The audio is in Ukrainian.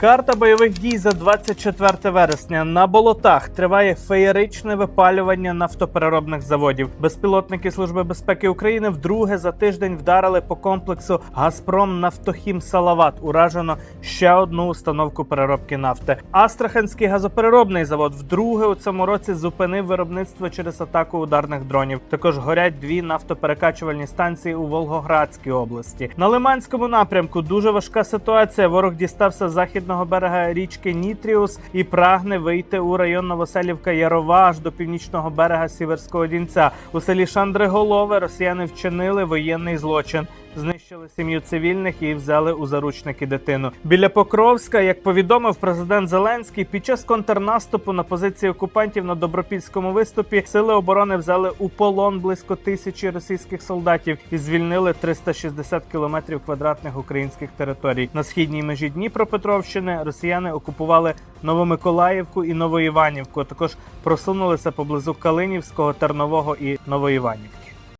Карта бойових дій за 24 вересня на болотах триває феєричне випалювання нафтопереробних заводів. Безпілотники Служби безпеки України вдруге за тиждень вдарили по комплексу Газпром Нафтохім Салават. Уражено ще одну установку переробки нафти. Астраханський газопереробний завод вдруге у цьому році зупинив виробництво через атаку ударних дронів. Також горять дві нафтоперекачувальні станції у Волгоградській області. На Лиманському напрямку дуже важка ситуація. Ворог дістався з західного берега річки Нітріус і прагне вийти у район Новоселівка Ярова аж до північного берега Сіверського Дінця. У селі Шандриголове росіяни вчинили воєнний злочин. Знищили сім'ю цивільних і взяли у заручники дитину. Біля Покровська, як повідомив президент Зеленський, під час контрнаступу на позиції окупантів на добропільському виступі сили оборони взяли у полон близько тисячі російських солдатів і звільнили 360 кілометрів квадратних українських територій. На східній межі Дніпропетровщини росіяни окупували Новомиколаївку і Новоіванівку. Також просунулися поблизу Калинівського, Тернового і Новоіванівки.